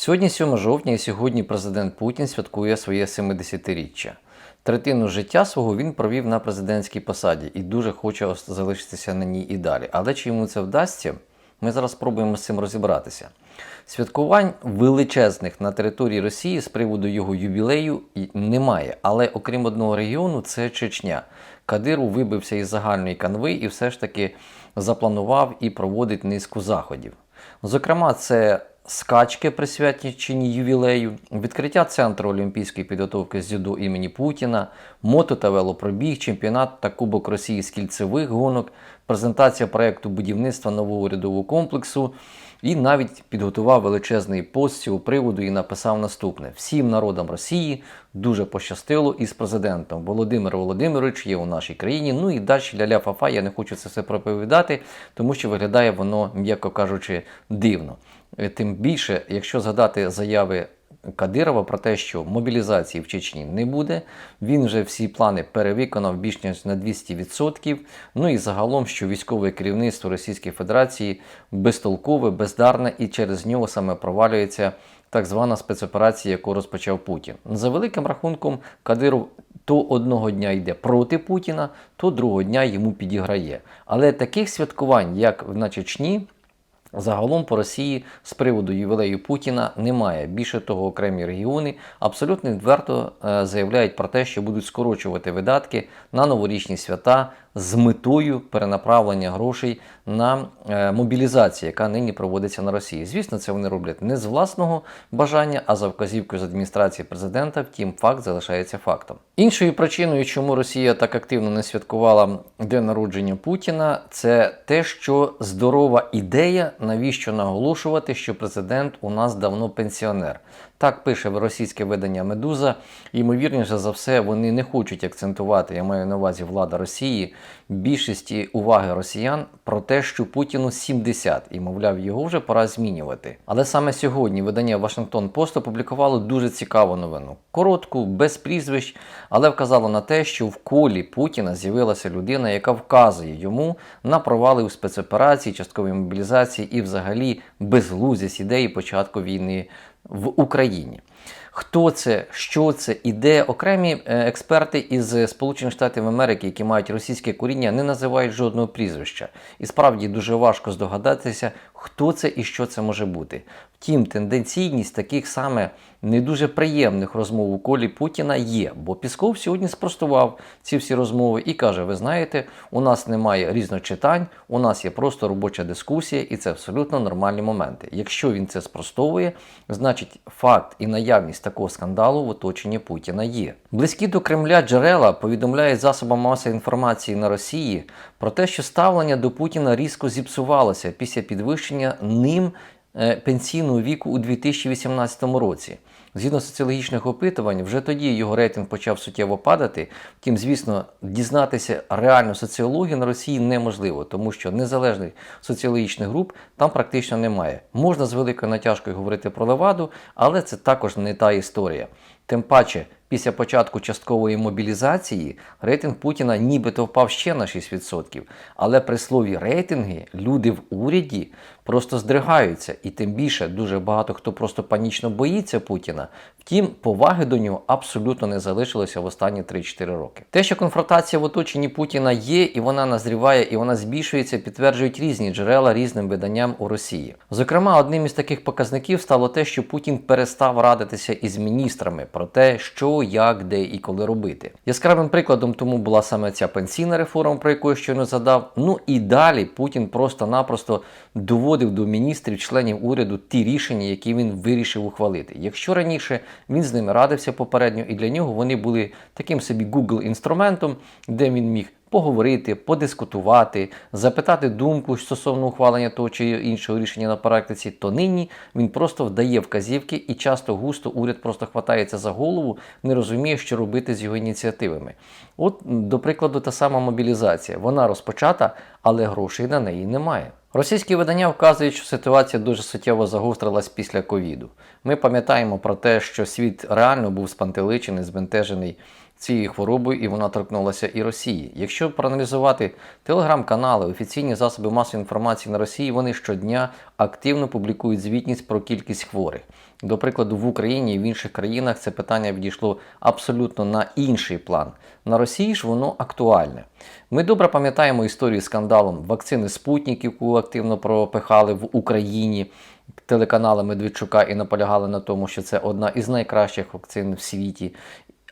Сьогодні 7 жовтня і сьогодні президент Путін святкує своє 70-річчя. Третину життя свого він провів на президентській посаді і дуже хоче залишитися на ній і далі. Але чи йому це вдасться? Ми зараз спробуємо з цим розібратися. Святкувань величезних на території Росії з приводу його ювілею немає. Але окрім одного регіону, це Чечня. Кадиров вибився із загальної канви і все ж таки запланував і проводить низку заходів. Зокрема, це скачки, присвячені ювілею, відкриття центру олімпійської підготовки з дзюдо імені Путіна, мото та велопробіг, чемпіонат та Кубок Росії з кільцевих гонок, презентація проєкту будівництва нового урядового комплексу. І навіть підготував величезний пост з цього приводу і написав наступне: всім народам Росії дуже пощастило із президентом. Володимир Володимирович є у нашій країні. Ну і далі ля-ля фафа. Я не хочу це все проповідати, тому що виглядає воно, м'яко кажучи, дивно. Е, Тим більше, якщо згадати заяви Кадирова про те, що мобілізації в Чечні не буде. Він вже всі плани перевиконав більш ніж на 200%. Ну і загалом, що військове керівництво Російської Федерації безтолкове, бездарне і через нього саме провалюється так звана спецоперація, яку розпочав Путін. За великим рахунком, Кадиров то одного дня йде проти Путіна, то другого дня йому підіграє. Але таких святкувань, як на Чечні, Загалом по Росії з приводу ювілею Путіна немає. Більше того, окремі регіони абсолютно відверто е, заявляють про те, що будуть скорочувати видатки на новорічні свята з метою перенаправлення грошей на е, мобілізацію, яка нині проводиться на Росії. Звісно, це вони роблять не з власного бажання, а за вказівкою з адміністрації президента. Втім, факт залишається фактом. Іншою причиною, чому Росія так активно не святкувала день народження Путіна, це те, що здорова ідея, навіщо наголошувати, що президент у нас давно пенсіонер. Так пише російське видання Медуза. Ймовірніше за все, вони не хочуть акцентувати, я маю на увазі влада Росії, більшості уваги росіян про те, що Путіну 70, і мовляв, його вже пора змінювати. Але саме сьогодні видання Вашингтон Пост опублікувало дуже цікаву новину. Коротку, без прізвищ, але вказало на те, що в колі Путіна з'явилася людина, яка вказує йому на провали у спецоперації, частковій мобілізації і взагалі безглуздість ідеї початку війни в Україні. Хто це, що це, і де окремі е, експерти із Сполучених Штатів Америки, які мають російське коріння, не називають жодного прізвища. І справді дуже важко здогадатися, хто це і що це може бути. Втім, тенденційність таких саме не дуже приємних розмов у колі Путіна є, бо Пісков сьогодні спростував ці всі розмови і каже: ви знаєте, у нас немає різночитань, у нас є просто робоча дискусія, і це абсолютно нормальні моменти. Якщо він це спростовує, значить факт і наявність такого скандалу в оточенні Путіна є. Близькі до Кремля джерела повідомляють засобам масової інформації на Росії про те, що ставлення до Путіна різко зіпсувалося після підвищення ним е, пенсійного віку у 2018 році. Згідно соціологічних опитувань, вже тоді його рейтинг почав суттєво падати. Втім, звісно, дізнатися реальну соціологію на Росії неможливо, тому що незалежних соціологічних груп там практично немає. Можна з великою натяжкою говорити про леваду, але це також не та історія. Тим паче, після початку часткової мобілізації рейтинг Путіна нібито впав ще на 6%. Але при слові рейтинги люди в уряді просто здригаються, і тим більше дуже багато хто просто панічно боїться Путіна. Втім, поваги до нього абсолютно не залишилося в останні 3-4 роки. Те, що конфронтація в оточенні Путіна є, і вона назріває, і вона збільшується, підтверджують різні джерела різним виданням у Росії. Зокрема, одним із таких показників стало те, що Путін перестав радитися із міністрами про те, що, як, де і коли робити. Яскравим прикладом тому була саме ця пенсійна реформа, про яку я щойно задав. Ну і далі Путін просто-напросто доводив до міністрів, членів уряду ті рішення, які він вирішив ухвалити. Якщо раніше він з ними радився попередньо, і для нього вони були таким собі Google інструментом, де він міг поговорити, подискутувати, запитати думку стосовно ухвалення того чи іншого рішення на практиці, то нині він просто вдає вказівки і часто густо уряд просто хватається за голову, не розуміє, що робити з його ініціативами. От, до прикладу, та сама мобілізація. Вона розпочата, але грошей на неї немає. Російські видання вказують, що ситуація дуже суттєво загострилась після ковіду. Ми пам'ятаємо про те, що світ реально був спантеличений, збентежений цією хворобою, і вона торкнулася і Росії. Якщо проаналізувати телеграм-канали, офіційні засоби масової інформації на Росії, вони щодня активно публікують звітність про кількість хворих. До прикладу, в Україні і в інших країнах це питання відійшло абсолютно на інший план. На Росії ж воно актуальне. Ми добре пам'ятаємо історію скандалом вакцини Спутник, яку активно пропихали в Україні телеканали Медведчука і наполягали на тому, що це одна із найкращих вакцин в світі.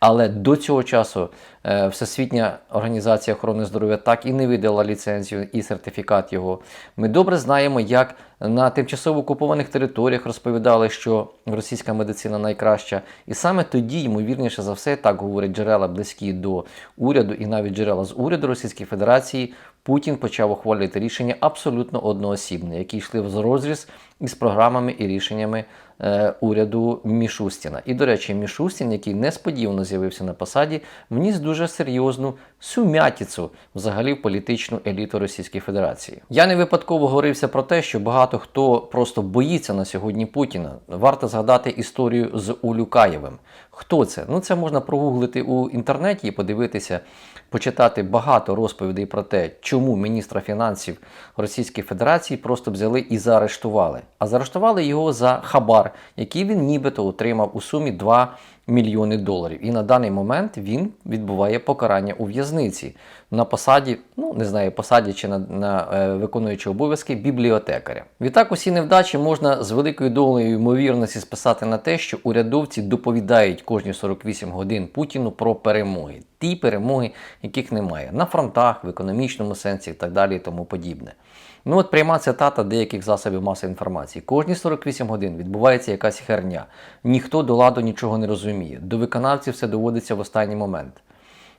Але до цього часу е, Всесвітня організація охорони здоров'я так і не видала ліцензію і сертифікат його. Ми добре знаємо, як на тимчасово окупованих територіях розповідали, що російська медицина найкраща. І саме тоді, ймовірніше за все, так говорять джерела близькі до уряду, і навіть джерела з уряду Російської Федерації, Путін почав ухвалювати рішення абсолютно одноосібне, які йшли в розріз із програмами і рішеннями уряду Мішустіна. І, до речі, Мішустін, який несподівано з'явився на посаді, вніс дуже серйозну сумятіцу взагалі в політичну еліту Російської Федерації. Я не випадково говорився про те, що багато хто просто боїться на сьогодні Путіна. Варто згадати історію з Улюкаєвим. Хто це? Ну це можна прогуглити у інтернеті і подивитися, почитати багато розповідей про те, чому міністра фінансів Російської Федерації просто взяли і заарештували. А заарештували його за хабар, який він нібито отримав у сумі 2 мільйони доларів. І на даний момент він відбуває покарання у в'язниці на посаді, ну не знаю, посаді чи на, на е, виконуючи обов'язки бібліотекаря. Відтак, усі невдачі можна з великою долею ймовірності списати на те, що урядовці доповідають кожні 48 годин Путіну про перемоги, ті перемоги, яких немає на фронтах, в економічному сенсі і так далі, і тому подібне. Ну от пряма цитата деяких засобів масової інформації. Кожні 48 годин відбувається якась херня. Ніхто до ладу нічого не розуміє. До виконавців все доводиться в останній момент.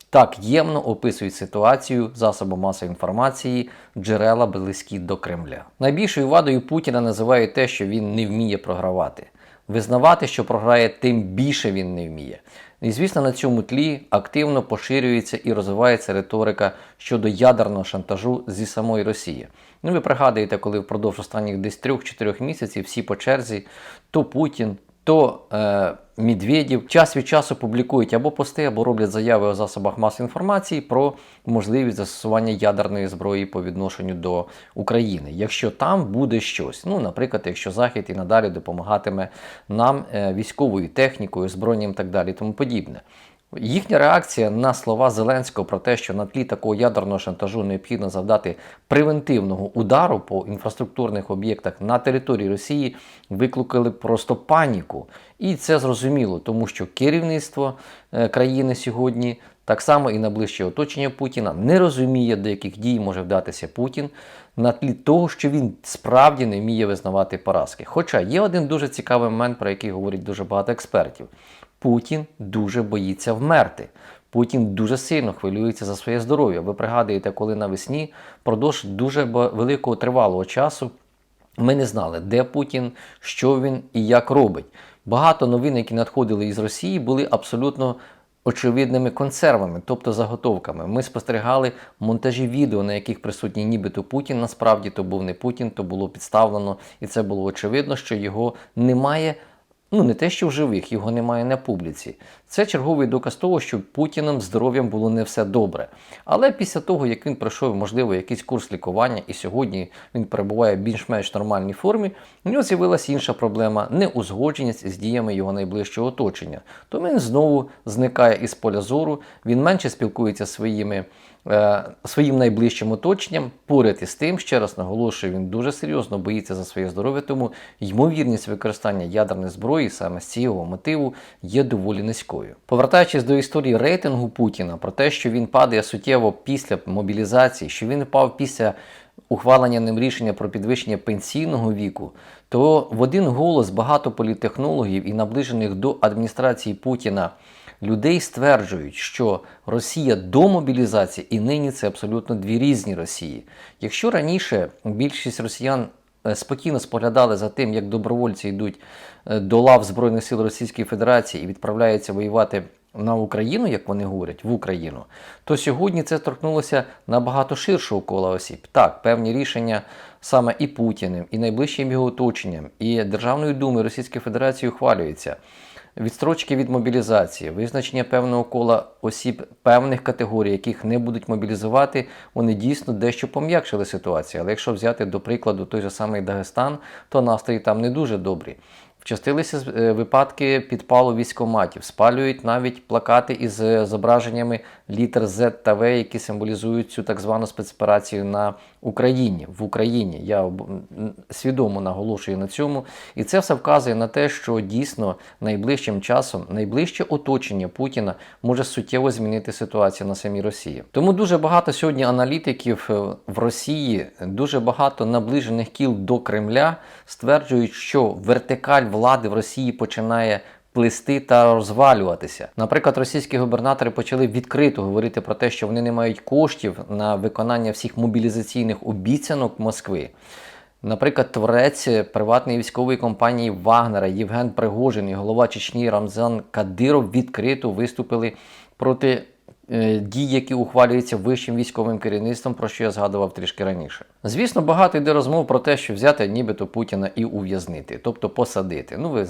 Так ємно описують ситуацію засоби масової інформації, джерела близькі до Кремля. Найбільшою вадою Путіна називають те, що він не вміє програвати. Визнавати, що програє, тим більше він не вміє. І звісно, на цьому тлі активно поширюється і розвивається риторика щодо ядерного шантажу зі самої Росії. Ну, ви пригадуєте, коли впродовж останніх десь 3-4 місяців всі по черзі, то Путін, то е, Медведів час від часу публікують або пости, або роблять заяви у засобах масової інформації про можливість застосування ядерної зброї по відношенню до України, якщо там буде щось. Ну, наприклад, якщо Захід і надалі допомагатиме нам е, військовою технікою, зброєм і так далі, тому подібне. Їхня реакція на слова Зеленського про те, що на тлі такого ядерного шантажу необхідно завдати превентивного удару по інфраструктурних об'єктах на території Росії, викликали просто паніку. І це зрозуміло, тому що керівництво е, країни сьогодні, так само і найближче оточення Путіна, не розуміє, до яких дій може вдатися Путін на тлі того, що він справді не вміє визнавати поразки. Хоча є один дуже цікавий момент, про який говорять дуже багато експертів. Путін дуже боїться вмерти. Путін дуже сильно хвилюється за своє здоров'я. Ви пригадуєте, коли навесні впродовж дуже великого тривалого часу ми не знали, де Путін, що він і як робить. Багато новин, які надходили із Росії, були абсолютно очевидними консервами, тобто заготовками. Ми спостерігали монтажі відео, на яких присутній нібито Путін. Насправді то був не Путін, то було підставлено, і це було очевидно, що його немає. Ну, не те, що в живих, його немає на публіці. Це черговий доказ того, що Путіним здоров'ям було не все добре. Але після того, як він пройшов, можливо, якийсь курс лікування, і сьогодні він перебуває в більш-менш нормальній формі, у нього з'явилася інша проблема неузгодженість з діями його найближчого оточення. Тому він знову зникає із поля зору, він менше спілкується зі своїми. Е, своїм найближчим оточенням, поряд із тим, ще раз наголошую, він дуже серйозно боїться за своє здоров'я, тому ймовірність використання ядерної зброї саме з цього мотиву є доволі низькою. Повертаючись до історії рейтингу Путіна про те, що він падає суттєво після мобілізації, що він впав після ухвалення ним рішення про підвищення пенсійного віку, то в один голос багато політтехнологів і наближених до адміністрації Путіна людей стверджують, що Росія до мобілізації і нині це абсолютно дві різні Росії. Якщо раніше більшість росіян е, спокійно споглядали за тим, як добровольці йдуть е, до лав Збройних сил Російської Федерації і відправляються воювати. На Україну, як вони говорять, в Україну, то сьогодні це торкнулося набагато ширшого кола осіб. Так, певні рішення саме і Путіним, і найближчим його оточенням, і Державною думою Російської Федерації ухвалюються відстрочки від мобілізації, визначення певного кола осіб певних категорій, яких не будуть мобілізувати, вони дійсно дещо пом'якшили ситуацію. Але якщо взяти до прикладу той же самий Дагестан, то настрої там не дуже добрі. Вчастилися е, випадки підпалу військоматів, спалюють навіть плакати із е, зображеннями літер Z та В, які символізують цю так звану спецоперацію на Україні в Україні. Я свідомо наголошую на цьому, і це все вказує на те, що дійсно найближчим часом найближче оточення Путіна може суттєво змінити ситуацію на самій Росії. Тому дуже багато сьогодні аналітиків е, в Росії, дуже багато наближених кіл до Кремля стверджують, що вертикаль влади в Росії починає плисти та розвалюватися. Наприклад, російські губернатори почали відкрито говорити про те, що вони не мають коштів на виконання всіх мобілізаційних обіцянок Москви. Наприклад, творець приватної військової компанії Вагнера Євген Пригожин і голова Чечні Рамзан Кадиров відкрито виступили проти дій, які ухвалюються вищим військовим керівництвом, про що я згадував трішки раніше. Звісно, багато йде розмов про те, що взяти нібито Путіна і ув'язнити, тобто посадити. Ну, ви е,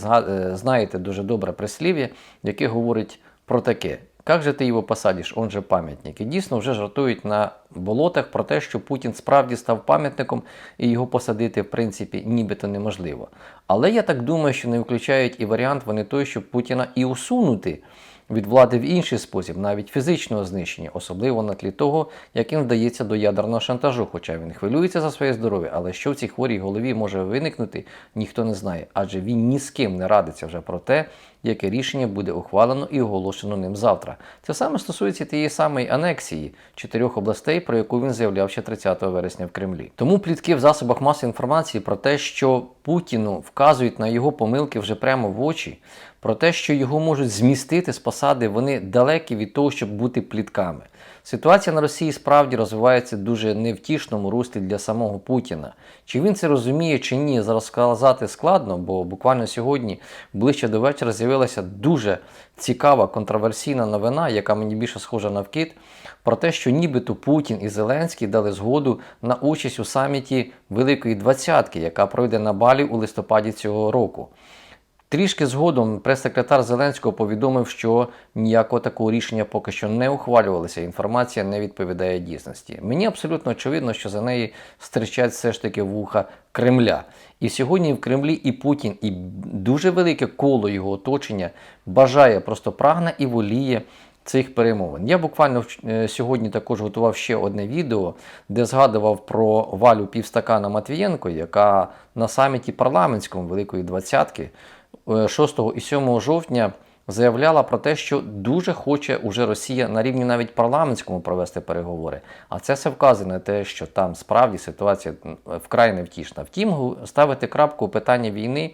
знаєте дуже добре прислів'я, яке говорить про таке. Як же ти його посадиш? Он же пам'ятник. І дійсно вже жартують на болотах про те, що Путін справді став пам'ятником і його посадити, в принципі, нібито неможливо. Але я так думаю, що не виключають і варіант вони той, щоб Путіна і усунути від влади в інший спосіб, навіть фізичного знищення, особливо на тлі того, як він вдається до ядерного шантажу, хоча він хвилюється за своє здоров'я, але що в цій хворій голові може виникнути, ніхто не знає, адже він ні з ким не радиться вже про те, яке рішення буде ухвалено і оголошено ним завтра. Це саме стосується тієї самої анексії чотирьох областей, про яку він заявляв ще 30 вересня в Кремлі. Тому плітки в засобах масової інформації про те, що Путіну вказують на його помилки вже прямо в очі, про те, що його можуть змістити з посади, вони далекі від того, щоб бути плітками. Ситуація на Росії справді розвивається дуже невтішному руслі для самого Путіна. Чи він це розуміє, чи ні, зараз сказати складно, бо буквально сьогодні, ближче до вечора, з'явилася дуже цікава контроверсійна новина, яка мені більше схожа на вкид, про те, що нібито Путін і Зеленський дали згоду на участь у саміті Великої Двадцятки, яка пройде на Балі у листопаді цього року. Трішки згодом прес-секретар Зеленського повідомив, що ніякого такого рішення поки що не ухвалювалося. Інформація не відповідає дійсності. Мені абсолютно очевидно, що за неї стрічать все ж таки вуха Кремля. І сьогодні в Кремлі і Путін, і дуже велике коло його оточення бажає, просто прагне і воліє цих перемовин. Я буквально е, сьогодні також готував ще одне відео, де згадував про Валю Півстакана Матвієнко, яка на саміті парламентському Великої Двадцятки 6 і 7 жовтня заявляла про те, що дуже хоче уже Росія на рівні навіть парламентському провести переговори. А це все вказує на те, що там справді ситуація вкрай невтішна. Втім, ставити крапку у питання війни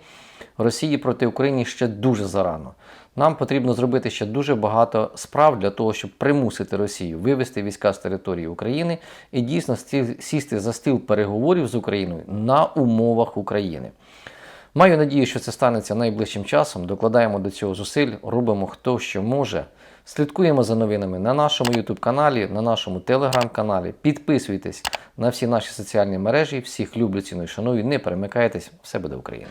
Росії проти України ще дуже зарано. Нам потрібно зробити ще дуже багато справ для того, щоб примусити Росію вивести війська з території України і дійсно сісти за стіл переговорів з Україною на умовах України. Маю надію, що це станеться найближчим часом. Докладаємо до цього зусиль, робимо хто що може. Слідкуємо за новинами на нашому YouTube каналі, на нашому Telegram каналі. Підписуйтесь на всі наші соціальні мережі. Всіх люблю, ціную, шаную. Не перемикайтесь, все буде Україна.